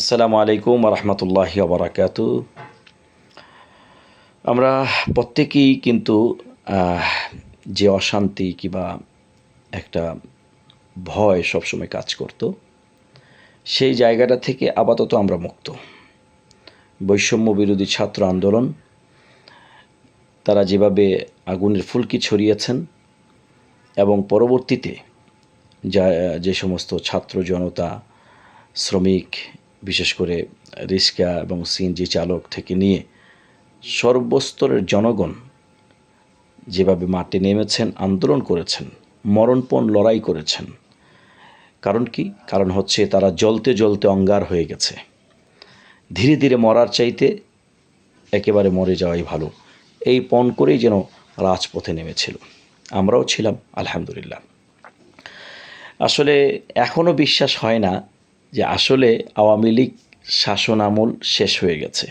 আসসালামু আলাইকুম রহমতুল্লাহ বারাকাতু আমরা প্রত্যেকেই কিন্তু যে অশান্তি কিংবা একটা ভয় সবসময় কাজ করত, সেই জায়গাটা থেকে আপাতত আমরা মুক্ত। বৈষম্য বিরোধী ছাত্র আন্দোলন, তারা যেভাবে আগুনের ফুলকি ছড়িয়েছেন এবং পরবর্তীতে যা, যে সমস্ত ছাত্র জনতা, শ্রমিক বিশেষ করে রিক্সা এবং সিএনজি চালক থেকে নিয়ে সর্বস্তরের জনগণ যেভাবে মাঠে নেমেছেন, আন্দোলন করেছেন, মরণপণ লড়াই করেছেন। কারণ কি? কারণ হচ্ছে তারা জ্বলতে জ্বলতে অঙ্গার হয়ে গেছে। ধীরে ধীরে মরার চাইতে একেবারে মরে যাওয়াই ভালো। এই পণ করেই যেন রাজপথে নেমেছিল। আমরাও ছিলাম, আলহামদুলিল্লাহ। আসলে এখনও বিশ্বাস হয় না যে আসলে আওয়ামী লীগ শাসন আমল শেষ হয়ে গেছে।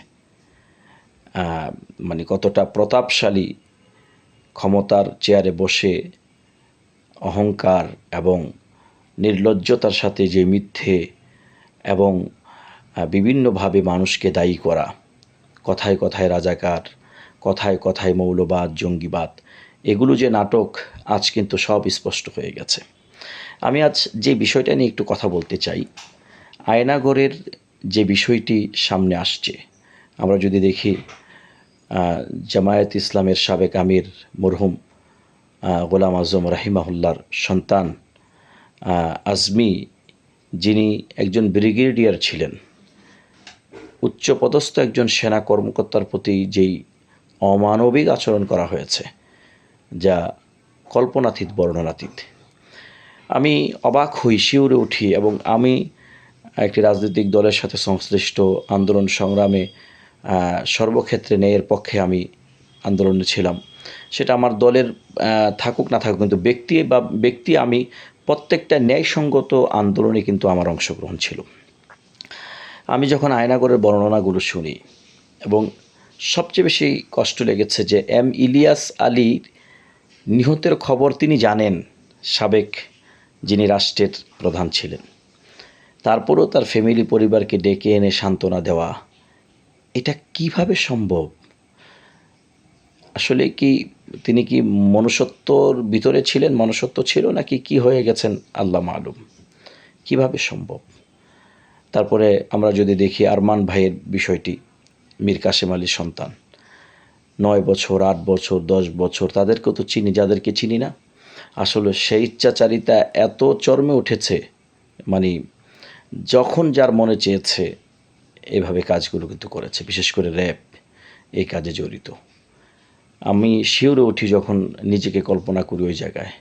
মানে কতটা প্রতাপশালী ক্ষমতার চেয়ারে বসে অহংকার এবং নির্লজ্জতার সাথে যে মিথ্যে এবং বিভিন্নভাবে মানুষকে দায়ী করা, কথায় কথায় রাজাকার, কথায় কথায় মৌলবাদ, জঙ্গিবাদ, এগুলো যে নাটক আজ কিন্তু সব স্পষ্ট হয়ে গেছে। আমি আজ যে বিষয়টা নিয়ে একটু কথা বলতে চাই আয়নাগরের যে বিষয়টি সামনে আসছে, আমরা যদি দেখি জামায়াত ইসলামের সাবেক আমির মরহুম গোলাম আজম রাহিমাহুল্লার সন্তান আজমি, যিনি একজন ব্রিগেডিয়ার ছিলেন উচ্চপদস্থ একজন সেনা কর্মকর্তার প্রতি যেই অমানবিক আচরণ করা হয়েছে, যা কল্পনাতীত, বর্ণনাতীত। আমি অবাক হই, শিউরে উঠি এবং আমি একটি রাজনৈতিক দলের সাথে সংশ্লিষ্ট আন্দোলন সংগ্রামে সর্বক্ষেত্রে ন্যায়ের পক্ষে আমি আন্দোলনে ছিলাম। সেটা আমার দলের থাকুক না থাকুক, কিন্তু ব্যক্তি বা ব্যক্তি আমি প্রত্যেকটা ন্যায়সঙ্গত আন্দোলনে কিন্তু আমার অংশগ্রহণ ছিল। আমি যখন আয়নাগরের বর্ণনাগুলো শুনি এবং সবচেয়ে বেশি কষ্ট লেগেছে যে এম ইলিয়াস আলীর নিহতের খবর তিনি জানেন সাবেক যিনি রাষ্ট্রের প্রধান ছিলেন। তারপরেও তার ফ্যামিলি পরিবারকে ডেকে এনে সান্ত্বনা দেওয়া। এটা কীভাবে সম্ভব? আসলে কি তিনি কি মনুষ্যত্বর ভিতরে ছিলেন, মনুষ্যত্ব ছিল, নাকি কি হয়ে গেছেন, আল্লাহ মালুম। কীভাবে সম্ভব? তারপরে আমরা যদি দেখি আরমান ভাইয়ের বিষয়টি, মীর কাসেম আলীর সন্তান। নয় বছর, আট বছর, দশ বছর, তাদেরকেও তো চিনি, যাদেরকে চিনি না। আসলে সেই ইচ্ছাচারিতা এত চর্মে উঠেছে মানে যখন যার মনে চেয়েছে, এভাবে কাজগুলো কিন্তু করেছে, বিশেষ করে র্যাব এই কাজে জড়িত। আমি শিওরে উঠি যখন নিজেকে কল্পনা করি ওই জায়গায়,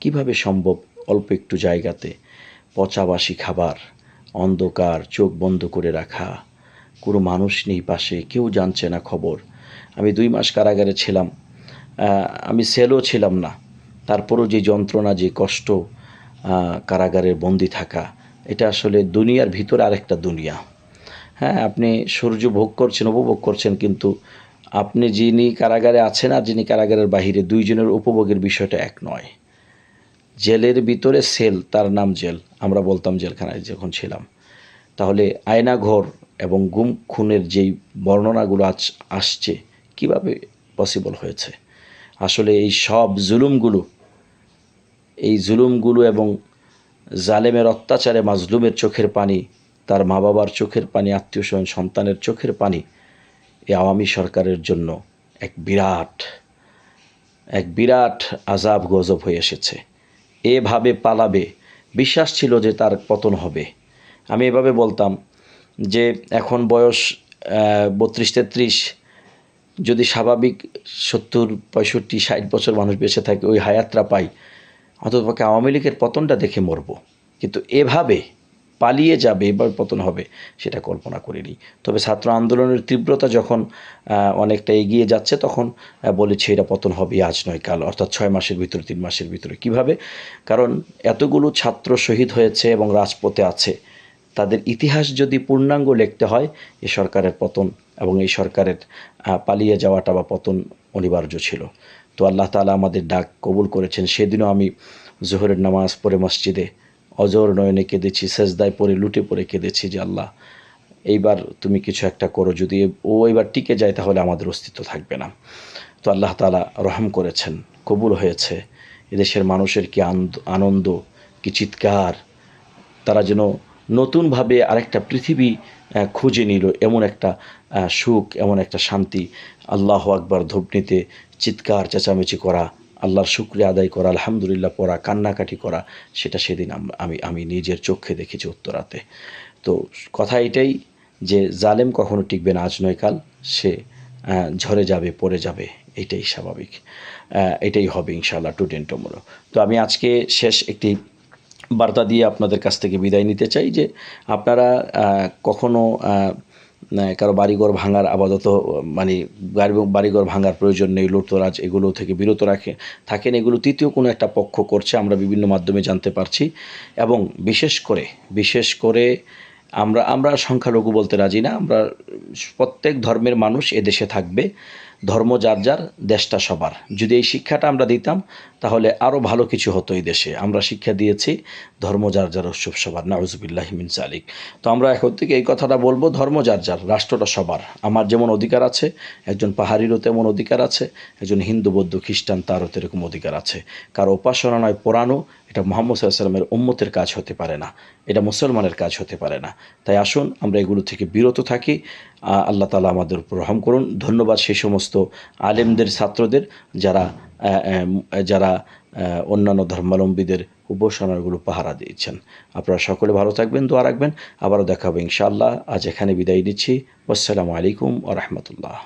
কীভাবে সম্ভব অল্প একটু জায়গাতে পচাবাসি খাবার, অন্ধকার, চোখ বন্ধ করে রাখা, কোনো মানুষ নেই পাশে, কেউ জানছে না খবর। আমি দুই মাস কারাগারে ছিলাম আমি সেলও ছিলাম না। তারপরও যে যন্ত্রণা, যে কষ্ট কারাগারের বন্দি থাকা এটা আসলে দুনিয়ার ভিতরে আরেকটা দুনিয়া। হ্যাঁ আপনি সূর্য ভোগ করছেন, উপভোগ করছেন, কিন্তু আপনি যিনি কারাগারে আছেন আর যিনি কারাগারের বাহিরে, দুইজনের উপভোগের বিষয়টা এক নয়। জেলের ভিতরে সেল, তার নাম জেল। আমরা বলতাম জেলখানায় যখন ছিলাম। তাহলে আয়নাঘর এবং গুম খুনের যেই বর্ণনাগুলো আজ আসছে, কীভাবে পসিবল হয়েছে? আসলে এই সব জুলুমগুলো, এই জুলুমগুলো এবং জালেমের অত্যাচারে মাজলুমের চোখের পানি, তার মা বাবার চোখের পানি, আত্মীয় স্বজন, সন্তানের চোখের পানি এ আওয়ামী সরকারের জন্য এক বিরাট এক বিরাট আজাব গজব হয়ে এসেছে। এভাবে পালাবে, বিশ্বাস ছিল যে তার পতন হবে। আমি এভাবে বলতাম যে এখন বয়স বত্রিশ তেত্রিশ, যদি স্বাভাবিক সত্তর, পঁয়ষট্টি, ষাট বছর মানুষ বেঁচে থাকে, ওই হায়াতরা পাই অন্ততপক্ষে আওয়ামী লীগের পতনটা দেখে মরব। কিন্তু এভাবে পালিয়ে যাবে, এবার পতন হবে, সেটা কল্পনা করিনি। তবে ছাত্র আন্দোলনের তীব্রতা যখন অনেকটা এগিয়ে যাচ্ছে, তখন বলেছে এটা পতন হবে, আজ নয়, কাল, অর্থাৎ ছয় মাসের ভিতরে, তিন মাসের ভিতরে। কীভাবে? কারণ এতগুলো ছাত্র শহীদ হয়েছে এবং রাজপথে আছে। তাদের ইতিহাস যদি পূর্ণাঙ্গ লিখতে হয়, এ সরকারের পতন এবং এই সরকারের পালিয়ে যাওয়াটা বা পতন অনিবার্য ছিল। তো আল্লাহ তালা আমাদের ডাক কবুল করেছেন। সেদিনও আমি জোহরের নামাজ পড়ে মসজিদে অজর নয়নে কেঁদেছি, সেজদায় পরে লুটে পড়ে কেঁদেছি যে আল্লাহ, এইবার তুমি কিছু একটা করো। যদি ও এবার টিকে যায় তাহলে আমাদের অস্তিত্ব থাকবে না। তো আল্লাহ তালা রহম করেছেন, কবুল হয়েছে। এদেশের মানুষের কি আনন্দ, কি চিৎকার, তারা যেন নতুনভাবে আরেকটা পৃথিবী খুঁজে নিল। এমন একটা সুখ, এমন একটা শান্তি। আল্লাহ আকবার ধবনিতে চিৎকার, চেঁচামেচি করা, আল্লাহর শুক্রিয়া আদায় করা, আলহামদুলিল্লাহ পড়া, কান্নাকাটি করা, সেটা সেদিন আমি আমি নিজের চোখে দেখেছি উত্তরাতে। তো কথা এটাই যে জালেম কখনো টিকবে না আজ নয় কাল, সে ঝরে যাবে, পড়ে যাবে, এটাই স্বাভাবিক। এটাই হবে ইনশাআল্লাহ টু টেন টমোরো তো আমি আজকে শেষ একটি বার্তা দিয়ে আপনাদের কাছ থেকে বিদায় নিতে চাই যে আপনারা কখনো কারও বাড়িঘর ভাঙার আপাতত মানে বাড়িঘর ভাঙার প্রয়োজন নেই, লুটতরাজ এগুলো থেকে বিরত রাখে, থাকেন। এগুলো তৃতীয় কোনো একটা পক্ষ করছে, আমরা বিভিন্ন মাধ্যমে জানতে পারছি। এবং বিশেষ করে বিশেষ করে আমরা আমরা সংখ্যালঘু বলতে রাজি না, আমরা প্রত্যেক ধর্মের মানুষ এদেশে থাকবে। ধর্ম যার যার, দেশটা সবার। যদি এই শিক্ষাটা আমরা দিতাম তাহলে আরও ভালো কিছু হতো এই দেশে। আমরা শিক্ষা দিয়েছি, ধর্ম যার যার উৎসব সবার, নাউজুবিল্লাহ মিন সালিক তো আমরা এখন থেকে এই কথাটা বলব, ধর্ম যার যার, রাষ্ট্রটা সবার। আমার যেমন অধিকার আছে, একজন পাহাড়িরও তেমন অধিকার আছে, একজন হিন্দু, বৌদ্ধ, খ্রিস্টান, তারও সেরকম অধিকার আছে। কারও উপাসনা নয় পোড়ানো এটা মোহাম্মদ সাল্লামের উম্মতের কাজ হতে পারে না। এটা মুসলমানের কাজ হতে পারে না। তাই আসুন, আমরা এগুলো থেকে বিরত থাকি। আল্লাহ তালা আমাদের উপর রহম করুন। ধন্যবাদ সেই সমস্ত আলেমদের, ছাত্রদের, যারা যারা অন্যান্য ধর্মাবলম্বীদের উপাসনাগুলো পাহারা দিয়েছেন। আপনারা সকলে ভালো থাকবেন, দোয়া রাখবেন। আবারও দেখা হবে ইনশাআল্লাহ। আজ এখানে বিদায় নিচ্ছি। আসসালামু আলাইকুম আ রহমতুল্লাহ।